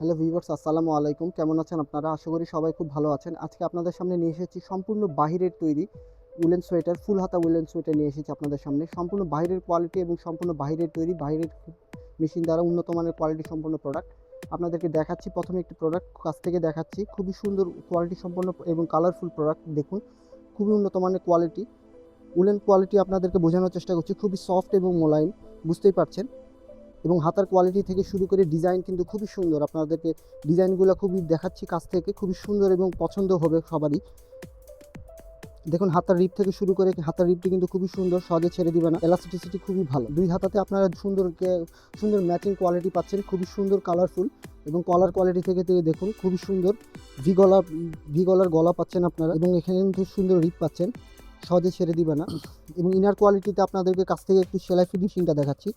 Hello viewers আসসালামু আলাইকুম। কেমন আছেন আপনারা? আশা করি সবাই খুব ভালো আছেন। আজকে আপনাদের সামনে নিয়ে এসেছি সম্পূর্ণ বাহিরের তৈরি উলেন সোয়েটার ফুল হাতা উলেন সোয়েটার নিয়ে এসেছি আপনাদের সামনে। সম্পূর্ণ বাইরের কোয়ালিটি এবং সম্পূর্ণ বাইরের তৈরি বাইরের মেশিন দ্বারা উন্নত মানের কোয়ালিটি সম্পূর্ণ প্রোডাক্ট আপনাদেরকে দেখাচ্ছি। প্রথমে একটি প্রোডাক্ট কাছ থেকে দেখাচ্ছি। খুবই সুন্দর কোয়ালিটি সম্পন্ন এবং কালারফুল প্রোডাক্ট দেখুন। খুবই উন্নত মানের কোয়ালিটি উলেন কোয়ালিটি আপনাদেরকে বোঝানোর চেষ্টা করছি। খুবই সফট এবং মোলায়েম, বুঝতেই পারছেন? এবং হাতার কোয়ালিটি থেকে শুরু করে ডিজাইন কিন্তু খুবই সুন্দর। আপনাদেরকে ডিজাইনগুলো খুবই দেখাচ্ছি কাছ থেকে, খুবই সুন্দর এবং পছন্দ হবে সবারই। দেখুন, হাতার রিপ থেকে শুরু করে হাতার রিপটি কিন্তু খুবই সুন্দর, সহজে ছেড়ে দিবে না। এলাস্টিসিটি খুবই ভালো। দুই হাতাতে আপনারা সুন্দর সুন্দর ম্যাচিং কোয়ালিটি পাচ্ছেন, খুবই সুন্দর কালারফুল এবং কলার কোয়ালিটি থেকে থেকে দেখুন, খুবই সুন্দর ভি গলা ভি গলার গলা পাচ্ছেন আপনারা এবং এখানে কিন্তু সুন্দর রিপ পাচ্ছেন, সহজে ছেড়ে দিবে না। এবং ইনার কোয়ালিটিতে আপনাদেরকে কাছ থেকে একটু সেলাই ফিনিশিংটা দেখাচ্ছি।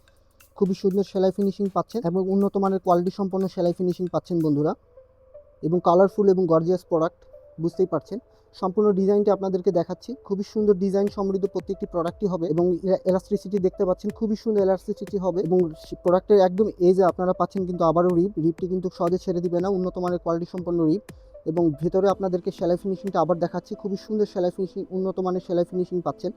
খুবই সুন্দর সেলাই ফিনিশিং পাচ্ছেন এবং উন্নত মানের কোয়ালিটি সম্পন্ন সেলাই ফিনিশিং পাচ্ছেন বন্ধুরা। এবং কালারফুল এবং গর্জিয়াস প্রোডাক্ট বুঝতেই পারছেন। সম্পূর্ণ ডিজাইনটি আপনাদেরকে দেখাচ্ছি। খুবই সুন্দর ডিজাইন সমৃদ্ধ প্রত্যেকটি প্রোডাক্টই হবে এবং এলাস্ট্রিসিটি দেখতে পাচ্ছেন, খুবই সুন্দর এলাস্ট্রিসিটি হবে এবং প্রোডাক্টের একদম এজে আপনারা পাচ্ছেন কিন্তু আবারও রিপ রিপটি কিন্তু সহজে ছেড়ে দিবে না, উন্নত মানের কোয়ালিটি সম্পন্ন রিপ এবং ভেতরে আপনাদেরকে সেলাই ফিনিশিংটা আবার দেখাচ্ছি। খুবই সুন্দর সেলাই ফিনিশিং উন্নত মানের সেলাই ফিনিশিং পাচ্ছেন।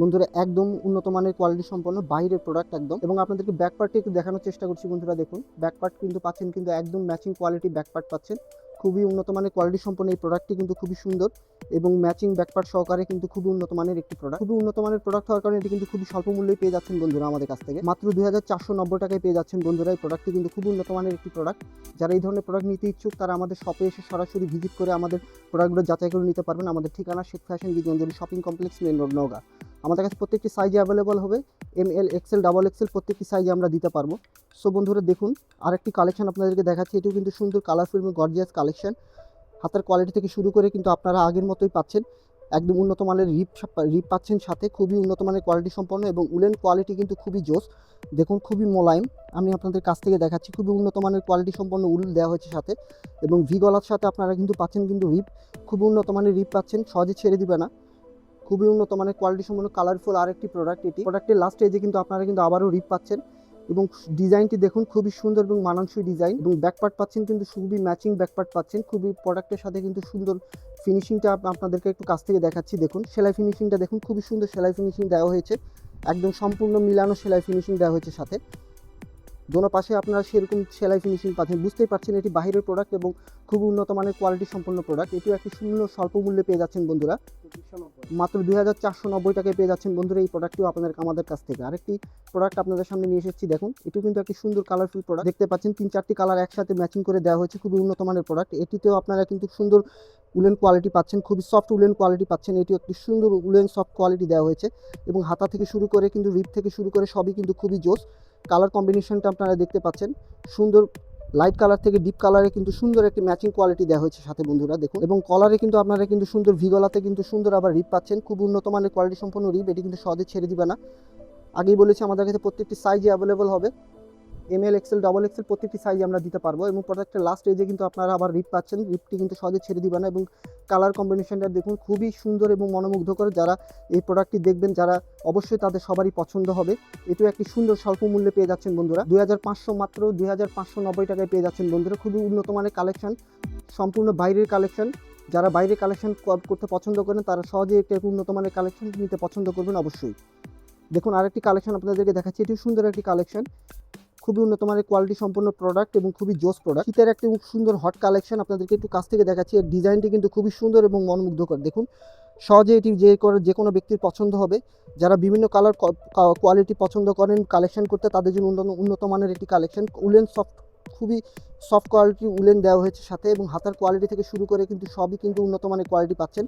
বন্ধুরা, একদম উন্নত মানের কোয়ালিটি সম্পন্ন বাইরের প্রোডাক্ট একদম। এবং আপনাদেরকে ব্যাক পার্টটি একটু দেখানোর চেষ্টা করছি বন্ধুরা, দেখুন। ব্যাক পার্ট কিন্তু পাচ্ছেন, কিন্তু একদম ম্যাচিং কোয়ালিটি ব্যাক পার্ট পাচ্ছেন। খুবই উন্নত মানের কোয়ালিটি সম্পন্ন এই প্রোডাক্টটি কিন্তু খুবই সুন্দর এবং ম্যাচিং ব্যাক পার্ট সহকারে কিন্তু খুবই উন্নত মানের একটি প্রোডাক্ট খুবই উন্নত মানের প্রোডাক্ট হওয়ার কারণে এটি কিন্তু খুবই স্বল্প মূল্যে পেয়ে যাচ্ছেন বন্ধুরা আমাদের কাছ থেকে। মাত্র দুই হাজার চারশো নব্বই টাকায় পেয়ে যাচ্ছেন বন্ধুরা এই প্রোডাক্টটি কিন্তু খুবই উন্নত মানের একটি প্রোডাক্ট যারা এই ধরনের প্রোডাক্ট নিতে ইচ্ছুক, তারা আমাদের শপে এসে সরাসরি ভিজিট করে আমাদের প্রোডাক্টগুলো যাচাই করে নিতে পারবেন। আমাদের ঠিকানা Sheikh fashion Gitanjali shopping complex main road Naogaon. আমাদের কাছে প্রত্যেকটি সাইজে অ্যাভেলেবল হবে। M L XL double XL প্রত্যেকটি সাইজে আমরা দিতে পারব। সো বন্ধুরা, দেখুন, আরেকটি কালেকশন আপনাদেরকে দেখাচ্ছি। এটিও কিন্তু সুন্দর কালারফুল এবং গর্জিয়াস কালেকশন হাতের কোয়ালিটি থেকে শুরু করে কিন্তু আপনারা আগের মতোই পাচ্ছেন। একদম উন্নত মানের রিপ রিপ পাচ্ছেন সাথে। খুবই উন্নত মানের কোয়ালিটি সম্পন্ন এবং উলেন কোয়ালিটি কিন্তু খুবই জোস। দেখুন, খুবই মোলায়েম। আমি আপনাদের কাছ থেকে দেখাচ্ছি, খুবই উন্নত মানের কোয়ালিটি সম্পন্ন উল দেওয়া হয়েছে সাথে। এবং ভি গলার সাথে আপনারা কিন্তু পাচ্ছেন কিন্তু রিপ খুবই উন্নত মানের রিপ পাচ্ছেন, সহজে ছেড়ে দিবে না। খুবই উন্নত মানের কোয়ালিটি সম্পন্ন কালারফুল আরেকটি প্রোডাক্ট এটি। প্রোডাক্টের লাস্ট এজে কিন্তু আপনারা কিন্তু আবারও রিপ পাচ্ছেন। এবং ডিজাইনটি দেখুন, খুবই সুন্দর এবং মানানসই ডিজাইন এবং ব্যাকপার্ট পাচ্ছেন কিন্তু খুবই ম্যাচিং ব্যাকপার্ট পাচ্ছেন। খুবই প্রোডাক্টের সাথে কিন্তু সুন্দর ফিনিশিংটা আপনাদেরকে একটু কাছ থেকে দেখাচ্ছি, দেখুন। সেলাই ফিনিশিংটা দেখুন, খুবই সুন্দর সেলাই ফিনিশিং দেওয়া হয়েছে। একদম সম্পূর্ণ মিলানো সেলাই ফিনিশিং দেওয়া হয়েছে সাথে। দোনো পাশে আপনারা সেরকম সেলাই ফিনিশিং পাচ্ছেন। বুঝতেই পারছেন এটি বাইরের প্রোডাক্ট এবং খুব উন্নত মানের কোয়ালিটি সম্পন্ন প্রোডাক্ট এটিও একটি শূন্য স্বল্প মূল্যে পেয়ে যাচ্ছেন বন্ধুরা। মাত্র দুই হাজার চারশো নব্বই টাকায় পেয়ে যাচ্ছেন বন্ধুরা এই প্রোডাক্টটিও আপনাদের আমাদের কাছ থেকে। আরেকটি প্রোডাক্ট আপনাদের সামনে নিয়ে এসেছি, দেখুন। এটিও কিন্তু একটি সুন্দর কালারফুল প্রোডাক্ট দেখতে পাচ্ছেন, তিন চারটি কালার একসাথে ম্যাচিং করে দেওয়া হয়েছে। খুবই উন্নত মানের প্রোডাক্ট এটিতেও আপনারা কিন্তু সুন্দর উলেন কোয়ালিটি পাচ্ছেন, খুবই সফট উলেন কোয়ালিটি পাচ্ছেন। এটিও একটি সুন্দর উলেন সফট কোয়ালিটি দেওয়া হয়েছে এবং হাতা থেকে শুরু করে কিন্তু রিপ থেকে শুরু করে সবই কিন্তু খুবই জোস। কালার কম্বিনেশনটা আপনারা দেখতে পাচ্ছেন। সুন্দর লাইট কালার থেকে ডিপ কালারে কিন্তু সুন্দর একটি ম্যাচিং কোয়ালিটি দেওয়া হয়েছে সাথে বন্ধুরা, দেখুন। এবং কলারে কিন্তু আপনারা কিন্তু সুন্দর ভিগলাতে কিন্তু সুন্দর আবার রিপ পাচ্ছেন। খুব উন্নত মানের কোয়ালিটি সম্পন্ন রিপ এটি কিন্তু সহজে ছেড়ে দিবে না। আগেই বলেছি, আমাদের কাছে প্রত্যেকটি সাইজে অ্যাভেলেবল হবে। M L XL double XL প্রত্যেকটি সাইজ আমরা দিতে পারব এবং প্রোডাক্টের লাস্ট এজে কিন্তু আপনারা আবার রিপ পাচ্ছেন। রিপটি কিন্তু সহজে ছেড়ে দিবে না এবং কালার কম্বিনেশনটা দেখুন খুবই সুন্দর এবং মনোমুগ্ধকর। যারা এই প্রোডাক্টটি দেখবেন, যারা অবশ্যই তাদের সবারই পছন্দ হবে। এটিও একটি সুন্দর স্বল্প মূল্যে পেয়ে যাচ্ছেন বন্ধুরা। দুই হাজার পাঁচশো মাত্র দুই হাজার পাঁচশো নব্বই টাকায় পেয়ে যাচ্ছেন বন্ধুরা। খুবই উন্নত মানের কালেকশন সম্পূর্ণ বাইরের কালেকশন যারা বাইরের কালেকশন করতে পছন্দ করেন, তারা সহজে একটি উন্নত মানের কালেকশন নিতে পছন্দ করবেন অবশ্যই। দেখুন আরেকটি কালেকশন আপনাদেরকে দেখাচ্ছি। এটিও সুন্দর একটি কালেকশন খুবই উন্নত মানের কোয়ালিটি সম্পন্ন প্রোডাক্ট এবং খুবই জোস প্রোডাক্ট শীতের একটি সুন্দর হট কালেকশন আপনাদেরকে একটু কাছ থেকে দেখাচ্ছি। এর ডিজাইনটি কিন্তু খুবই সুন্দর এবং মনোমুগ্ধকর। দেখুন, সহজে এটি যে করে যে কোনো ব্যক্তির পছন্দ হবে। যারা বিভিন্ন কালার কোয়ালিটি পছন্দ করেন কালেকশন করতে তাদের জন্য উন্নত উন্নত মানের একটি কালেকশন উলেন সফট খুবই সফট কোয়ালিটির উলেন দেওয়া হয়েছে সাথে এবং হাতার কোয়ালিটি থেকে শুরু করে কিন্তু সবই কিন্তু উন্নত মানের কোয়ালিটি পাচ্ছেন।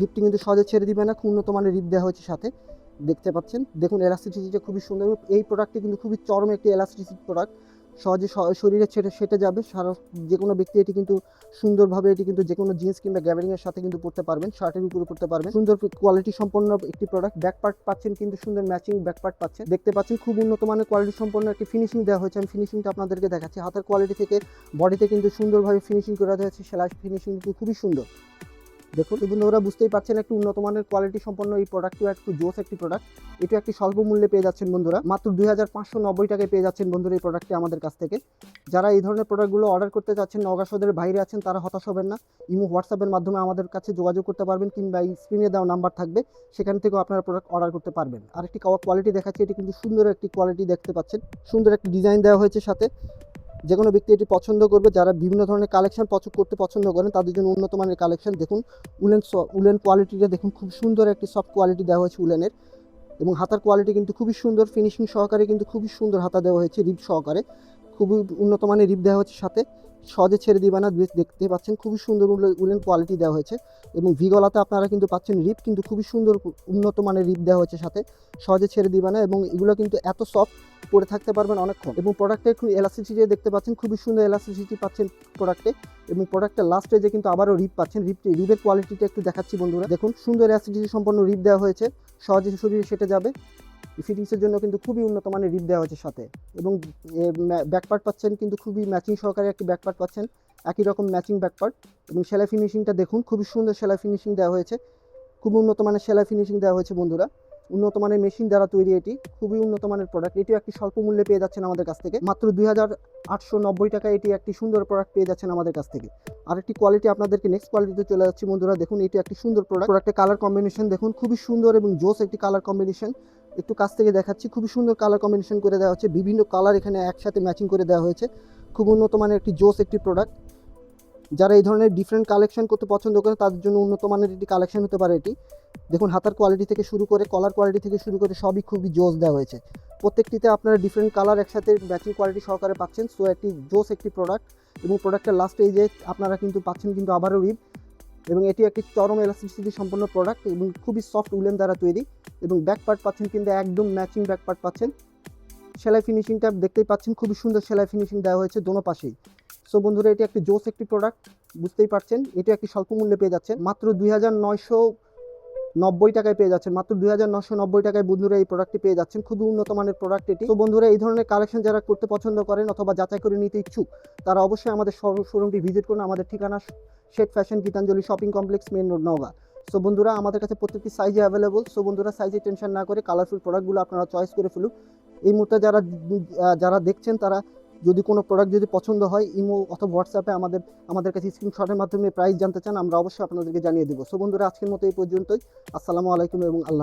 রিপটি কিন্তু সহজে ছেড়ে দিবে না, খুব উন্নত মানের রিপ দেওয়া হয়েছে সাথে। দেখতে পাচ্ছেন। দেখুন এলাস্টিসিটিটা খুবই সুন্দর এই প্রোডাক্টটি কিন্তু খুবই চরম একটি এলাস্টিসিটি প্রোডাক্ট সহজে শরীরে ছেটে সেটে যাবে। সারা যে কোনো ব্যক্তি এটি কিন্তু সুন্দরভাবে এটি কিন্তু যে কোনো জিন্স কিংবা গ্যাবারিংয়ের সাথে কিন্তু পড়তে পারবেন শার্টের উপরে পড়তে পারবেন। সুন্দর কোয়ালিটি সম্পন্ন একটি প্রোডাক্ট ব্যাক পার্ট পাচ্ছেন কিন্তু সুন্দর ম্যাচিং ব্যাক পার্ট পাচ্ছেন দেখতে পাচ্ছেন, খুব উন্নত মানের কোয়ালিটি সম্পন্ন একটি ফিনিশিং দেওয়া হয়েছে। আমি ফিনিশিংটা আপনাদেরকে দেখাচ্ছি। হাতের কোয়ালিটি থেকে বডিতে কিন্তু সুন্দরভাবে ফিনিশিং করা হয়েছে। সেলাই ফিনিশিং কিন্তু খুবই সুন্দর। দেখুন তো বন্ধুরা, বুঝতেই পারছেন একটু উন্নত মানের কোয়ালিটি সম্পন্ন এই প্রোডাক্টটিও একটু জোস একটি প্রোডাক্ট এটা একটি স্বল্প মূল্যে পেয়ে যাচ্ছেন বন্ধুরা। মাত্র দুই হাজার পাঁচশো নব্বই টাকায় পেয়ে যাচ্ছেন বন্ধুরা এই প্রোডাক্টটি আমাদের কাছ থেকে। যারা এই ধরনের প্রোডাক্টগুলো অর্ডার করতে চাচ্ছেন নগাসদের বাইরে আছেন, তারা হতাশ হবেন না। ইমো হোয়াটসঅ্যাপের মাধ্যমে আমাদের কাছে যোগাযোগ করতে পারবেন কিংবা এই স্ক্রিনে দেওয়া নাম্বার থাকবে। সেখান থেকেও আপনারা প্রোডাক্ট অর্ডার করতে পারবেন। আরেকটি কোয়ালিটি দেখাচ্ছি, এটি কিন্তু সুন্দর একটি কোয়ালিটি দেখতে পাচ্ছেন। সুন্দর একটি ডিজাইন দেওয়া হয়েছে সাথে। যে কোনো ব্যক্তি এটি পছন্দ করবে, যারা বিভিন্ন ধরনের কালেকশন পছন্দ করতে পছন্দ করেন, তাদের জন্য উন্নত মানের কালেকশন দেখুন, উলেন উলেন কোয়ালিটিটা দেখুন, খুব সুন্দর একটি সফট কোয়ালিটি দেওয়া হয়েছে উলেনের। এবং হাতার কোয়ালিটি কিন্তু খুবই সুন্দর ফিনিশিং সহকারে কিন্তু খুবই সুন্দর হাতা দেওয়া হয়েছে রিপ সহকারে। খুবই উন্নত মানের রিপ দেওয়া হচ্ছে সাথে। সহজে ছেড়ে দিবে না দেখতে পাচ্ছেন, খুবই সুন্দর উলেন কোয়ালিটি দেওয়া হয়েছে। এবং ভিগলাতে আপনারা কিন্তু পাচ্ছেন রিপ, কিন্তু খুবই সুন্দর উন্নত মানের রিপ দেওয়া হয়েছে সাথে। সহজে ছেড়ে দিবে না এবং এগুলো কিন্তু এত সফট পরে থাকতে পারবেন অনেকক্ষণ। এবং প্রোডাক্টে একটু এলাস্টিসিটি দেখতে পাচ্ছেন, খুবই সুন্দর এলাস্টিসিটি পাচ্ছেন প্রোডাক্টে এবং প্রোডাক্টের লাস্টে যে কিন্তু আবারও রিপ পাচ্ছেন রিপ রিপের কোয়ালিটিটা একটু দেখাচ্ছি বন্ধুরা। দেখুন, সুন্দর এলাস্টিসিটি সম্পন্ন রিপ দেওয়া হয়েছে। সহজে শরীরে সেটে যাবে। ফিটিংসের জন্য কিন্তু খুবই উন্নত মানের রিপ দেওয়া হয়েছে সাথে। এবং ব্যাকপার্ট পাচ্ছেন কিন্তু খুবই ম্যাচিং সহকারে একটি ব্যাকপার্ট পাচ্ছেন। একই রকম ম্যাচিং ব্যাকপার্ট এবং সেলাই ফিনিশিংটা দেখুন, খুবই সুন্দর সেলাই ফিনিশিং দেওয়া হয়েছে। খুব উন্নত মানের সেলাই ফিনিশিং দেওয়া হয়েছে বন্ধুরা। উন্নত মানের মেশিন দ্বারা তৈরি এটি। খুবই উন্নত মানের প্রোডাক্ট এটিও একটি স্বল্প মূল্যে পেয়ে যাচ্ছেন আমাদের কাছ থেকে। মাত্র দুই হাজার আটশো নব্বই টাকা এটি একটি সুন্দর প্রোডাক্ট পেয়ে যাচ্ছেন আমাদের কাছ থেকে। আর একটি কোয়ালিটি আপনাদেরকে নেক্সট কোয়ালিটিতে চলে যাচ্ছি বন্ধুরা। দেখুন, এটি একটি সুন্দর প্রোডাক্ট প্রোডাক্টের কালার কম্বিনেশন দেখুন, খুবই সুন্দর এবং জোস একটি কালার কম্বিনেশন একটু কাছ থেকে দেখাচ্ছি। খুবই সুন্দর কালার কম্বিনেশন করে দেওয়া হচ্ছে। বিভিন্ন কালার এখানে একসাথে ম্যাচিং করে দেওয়া হয়েছে। খুব উন্নত মানের একটি জোস একটি প্রোডাক্ট যারা এই ধরনের ডিফারেন্ট কালেকশন করতে পছন্দ করে তাদের জন্য উন্নত মানের একটি কালেকশন হতে পারে এটি। দেখুন, হাতার কোয়ালিটি থেকে শুরু করে কলার কোয়ালিটি থেকে শুরু করে সবই খুবই জোস দেওয়া হয়েছে। প্রত্যেকটিতে আপনারা ডিফারেন্ট কালার একসাথে ম্যাচিং কোয়ালিটি সহকারে পাচ্ছেন। সো একটি জোস একটি প্রোডাক্ট এবং প্রোডাক্টের লাস্টে এই যে আপনারা কিন্তু পাচ্ছেন কিন্তু আবারও রিপ এবং এটি একটি চরম এলাস্টিসিটি সম্পন্ন প্রোডাক্ট এবং খুবই সফট উলেন দ্বারা তৈরি এবং ব্যাক পার্ট পাচ্ছেন কিন্তু একদম ম্যাচিং ব্যাক পার্ট পাচ্ছেন। সেলাই ফিনিশিংটা দেখতেই পাচ্ছেন, খুবই সুন্দর সেলাই ফিনিশিং দেওয়া হয়েছে দোনো পাশেই। সো বন্ধুরা, এটি একটি জোস একটি প্রোডাক্ট বুঝতেই পারছেন, এটি একটি স্বল্প মূল্যে পেয়ে যাচ্ছেন। মাত্র দুই হাজার নয়শো নব্বই টাকায় পেয়ে যাচ্ছেন। মাত্র দুই হাজার নশো নব্বই টাকায় বন্ধুরা এই প্রোডাক্টটি পেয়ে যাচ্ছেন। খুবই উন্নত মানের প্রোডাক্ট এটি। তো বন্ধুরা এই ধরনের কালেকশন যারা করতে পছন্দ করেন অথবা যাচাই করে নিতে ইচ্ছুক, তারা অবশ্যই আমাদের শোরুমটি ভিজিট করুন। আমাদের ঠিকানা Sheikh fashion Gitanjali shopping complex main road Naogaon. So বন্ধুরা আমাদের কাছে প্রত্যেকটি সাইজে অ্যাভেলেবল সো বন্ধুরা সাইজে টেনশন না করে কালারফুল প্রোডাক্টগুলো আপনারা চয়েস করে ফেলুন। এই মুহূর্তে যারা যারা দেখছেন তারা যদি কোনো প্রোডাক্ট যদি পছন্দ হয় ইমো অথবা হোয়াটসঅ্যাপে আমাদের আমাদের কাছে স্ক্রিনশটের মাধ্যমে প্রাইস জানতে চান, আমরা অবশ্যই আপনাদেরকে জানিয়ে দেবো। সো বন্ধুরা, আজকের মতো এই পর্যন্তই। আসসালামু আলাইকুম এবং আল্লাহ